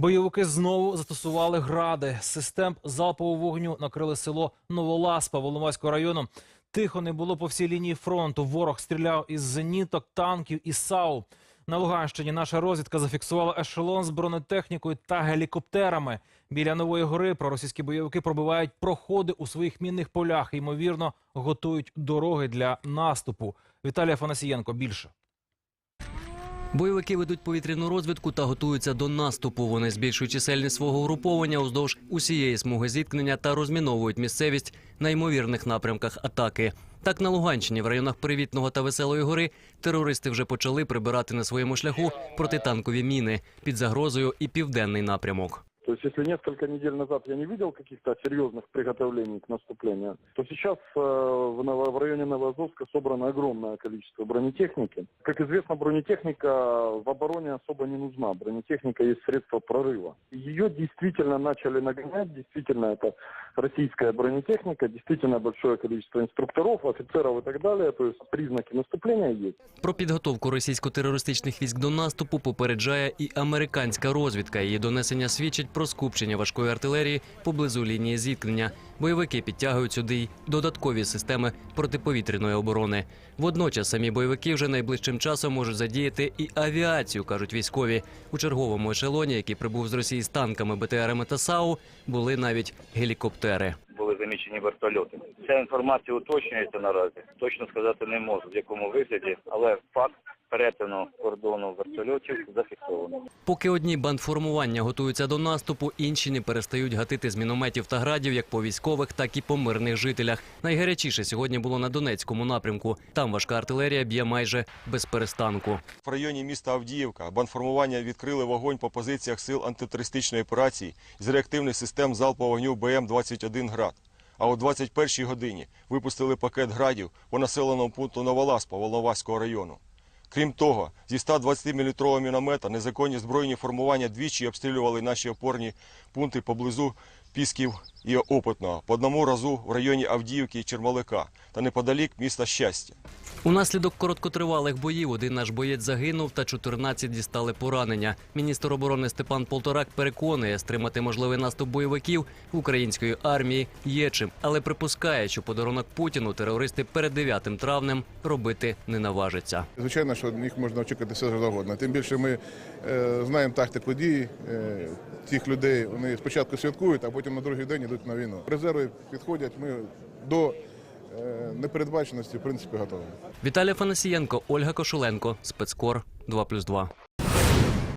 Бойовики знову застосували гради. Систем залпового вогню накрили село Новоласпа Волноваського району. Тихо не було по всій лінії фронту. Ворог стріляв із зеніток, танків і САУ. На Луганщині наша розвідка зафіксувала ешелон з бронетехнікою та гелікоптерами. Біля нової гори проросійські бойовики пробивають проходи у своїх мінних полях. Ймовірно, готують дороги для наступу. Віталій Афанасієнко більше. Бойовики ведуть повітряну розвідку та готуються до наступу. Вони збільшують чисельність свого угруповання уздовж усієї смуги зіткнення та розміновують місцевість на ймовірних напрямках атаки. Так, на Луганщині, в районах Привітного та Веселої гори, терористи вже почали прибирати на своєму шляху протитанкові міни під загрозою і південний напрямок. То есть, если несколько недель назад я не видел каких-то серьезных приготовлений к наступлению, то сейчас э, в, Ново- в районе Новоазовска собрано огромное количество бронетехники. Как известно, бронетехника в обороне особо не нужна. Бронетехника есть средство прорыва. Ее действительно начали нагонять, действительно это российская бронетехника, действительно большое количество инструкторов, офицеров и так далее. То есть признаки наступления есть. Про підготовку російсько-терористичних військ до наступу попереджає і американська розвідка. Її донесення свідчить про скупчення важкої артилерії поблизу лінії зіткнення. Бойовики підтягують сюди й додаткові системи протиповітряної оборони. Водночас самі бойовики вже найближчим часом можуть задіяти і авіацію, кажуть військові. У черговому ешелоні, який прибув з Росії з танками, БТРами та САУ, були навіть гелікоптери. були замічені вертольоти. Ця інформація уточнюється наразі. Точно сказати не можу в якому вигляді, але факт перетину кордону вертольотів зафіксовано. Поки одні бандформування готуються до наступу, інші не перестають гатити з мінометів та градів як по військових, так і по мирних жителях. Найгарячіше сьогодні було на Донецькому напрямку. Там важка артилерія б'є майже без перестанку. В районі міста Авдіївка бандформування відкрили вогонь по позиціях сил антитерористичної операції з реактивних систем залпового вогню БМ-21 «Град». А о 21-й годині випустили пакет градів по населеному пункту Новоласпа Волноваського району. Крім того, зі 120-мм міномета незаконні збройні формування двічі обстрілювали наші опорні пункти поблизу Пісків і Опитного, по одному разу в районі Авдіївки і Чермалика та неподалік міста Щастя. Унаслідок короткотривалих боїв один наш боєць загинув та 14 дістали поранення. Міністр оборони Степан Полторак переконує, стримати можливий наступ бойовиків в української армії є чим, але припускає, що подарунок Путіну терористи перед 9 травнем робити не наважаться. Звичайно, що них можна очікувати все завгодно. Тим більше ми е, знаємо тактику дій е, тих людей. Вони спочатку святкують, а потім на другий день йдуть на війну. Резерви підходять. Ми до е, непередбаченості в принципі готові. Віталій Фанасієнко, Ольга Кошуленко, спецкор 2+,2.